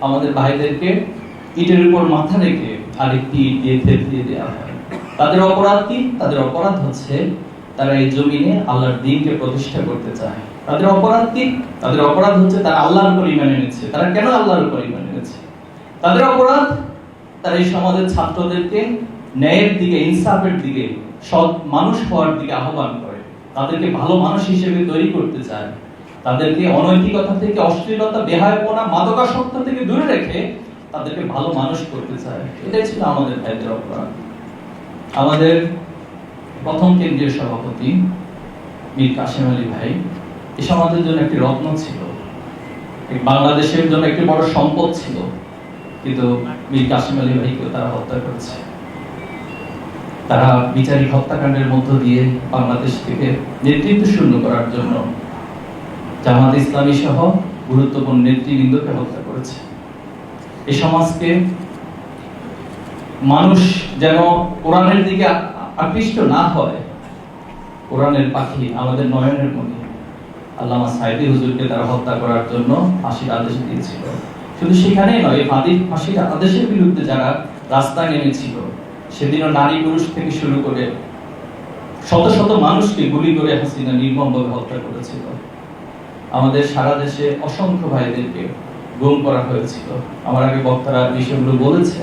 আমাদের ভাইদেরকে ইটের উপর মাথা রেখে আরেকটি ইট দিয়ে দেওয়া হয়। তাদের অপরাধ কি? তাদের অপরাধ হচ্ছে তারা এই জমিনে আল্লাহর দিনকে প্রতিষ্ঠা করতে চায়। তাদের অপরাধ কি? তাদের অপরাধ হচ্ছে তারা আল্লাহর উপর ইমান এনেছে। তারা কেন আল্লাহর উপর ইমান এনেছে? তাদের অপরাধ, তারা এই সমাজের ছাত্রদেরকে ন্যায়ের দিকে, ইনসাফের দিকে, সৎ মানুষ হওয়ার দিকে আহ্বান করে। তাদেরকে ভালো মানুষ হিসেবে তৈরি করতে চায়। তাদেরকে অনৈতিকতা থেকে অশ্লীলতা, বেহায়পনা, মাদকাসক্ত থেকে দূরে রেখে তাদেরকে ভালো মানুষ করতে চায়। এটাই ছিল আমাদের ভাইদের অপরাধ। আমাদের প্রথম কেন্দ্রীয় সভাপতি মীর কাশিম আলী ভাই এ সমাজের জন্য একটি রত্ন ছিল। বাংলাদেশের জন্য একটি বড় সম্পদ ছিল। কিন্তু মীর কাশিম আলী ভাইকে তারা হত্যা করেছে। তারা বিচারিক হত্যাকাণ্ডের মধ্য দিয়ে বাংলাদেশ থেকে নেতৃত্ব শূন্য করার জন্য জামাত ইসলামী সহ গুরুত্বপূর্ণ নেতৃবৃন্দকে হত্যা করেছে। এই সমাজকে মানুষ যেন কোরআনের দিকে আকৃষ্ট না হয়, কোরআনের পাখি আমাদের নয়নের মনে আল্লামা সাইদি হুজুরকে তারা হত্যা করার জন্য ফাঁসির আদেশ দিয়েছিল। শুধু সেখানেই নয়, এই ফাঁসির আদেশের বিরুদ্ধে যারা রাস্তায় নেমেছিল, সেদিনও নারী পুরুষ থেকে শুরু করে শত শত মানুষকে গুলি করে হাসিনা নির্মমভাবে হত্যা করেছিল। আমাদের সারা দেশে অসংখ্য ভাইদেরকে গুম করা হয়েছিল। আমার আগে বক্তারা বিষয়গুলো বলেছে।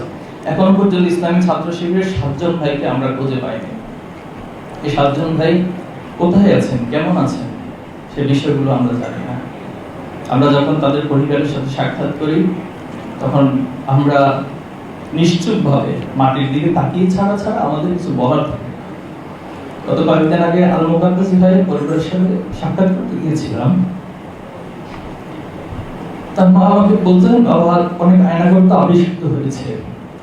এখন পর্যন্ত ইসলামী ছাত্র শিবিরের সাতজন ভাইকে আমরা খুঁজে পাইনি। এই সাতজন ভাই কোথায় আছেন? কেমন আছেন? সে বিষয়গুলো আমরা জানি না। আমরা যখন তাদের পরিবারের সাথে সাক্ষাৎ করি, তখন আমরা নিশ্চুপভাবে মাটির দিকে তাকিয়ে ছাড়া ছাড়া আমাদের কিছু বলার গত কয়েকদিন আগে আল মুকাদ্দাসি পরিবারের সাথে সাক্ষাৎ করতে গিয়েছিলাম। তার মা আমাকে বলতেন, বাবা, অনেক আয়নাগর তো আবিষ্কৃত হয়েছে।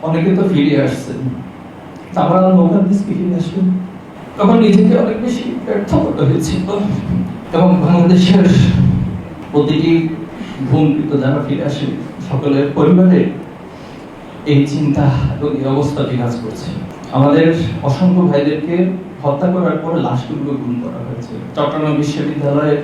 অনেকে তো ফিরে আসছেন। আমার আল মুকাদ্দাসকে ফিরে আসবেন তখন নিজেকে অনেক বেশি ব্যর্থ করতে হয়েছিল। এবং বাংলাদেশের প্রতিটি ভূমিকৃত যারা ফিরে আসে, সকলের পরিবারে এই চিন্তা এবং এই অবস্থা বিরাজ করছে। আমাদের অসংখ্য ভাইদেরকে হত্যা করার পরে লাশগুলো গুম করা হয়েছে। চট্টগ্রাম বিশ্ববিদ্যালয়ে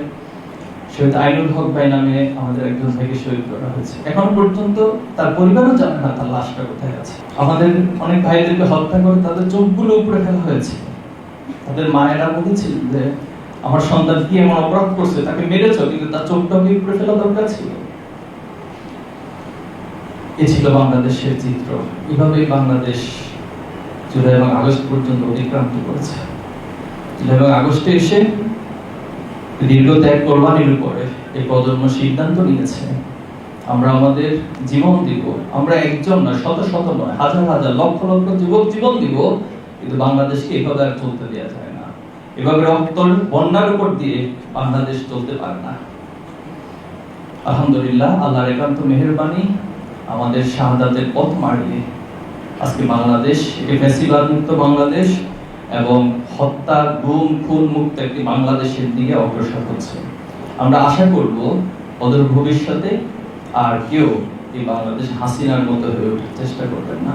শহীদ আইনুল হক ভাই নামে আমাদের একজন ভাইকে শহীদ করা হয়েছে। এখন পর্যন্ত তার পরিবারও জানে না তার লাশটা কোথায় আছে। আমাদের অনেক ভাইদেরকে হত্যা করে তাদের চোখগুলো উপরে ফেলা হয়েছে। তাদের মায়েরা বলেছিলেন যে, আমার সন্তান কি এমন অপরাধ করছে? তাকে মেরেছ, কিন্তু তার চোখটাকে উপরে ফেলা দরকার ছিল। এ ছিল বাংলাদেশের চিত্র। এভাবেই বাংলাদেশ জুলাই এবং আগস্ট পর্যন্ত অতিক্রান্ত করেছে। জুলাই এবং আগস্টে এসে দীর্ঘ ত্যাগ কোরবানির উপরে এই প্রজন্ম সিদ্ধান্ত নিয়েছে। আমরা আমাদের জীবন দিব, আমরা একজন নয়, শত শত নয়, হাজার হাজার লক্ষ লক্ষ যুবক জীবন দিব, কিন্তু বাংলাদেশকে এভাবে আর চলতে দেওয়া যায় না। এভাবে রক্তর বন্যার উপর দিয়ে বাংলাদেশ চলতে পারে না। আলহামদুলিল্লাহ, আল্লাহর একান্ত মেহেরবানি, আমাদের শাহাদাতের পথ মারিয়ে আজকে বাংলাদেশ ফ্যাসিবাদ মুক্ত বাংলাদেশ এবং হত্যা, গুম, খুন মুক্ত একটি বাংলাদেশের দিকে অগ্রসর হচ্ছে। আমরা আশা করব ওদের ভবিষ্যতে আর কেউ এই বাংলাদেশ হাসিনার মতো হয়ে ওঠার চেষ্টা করবেন না।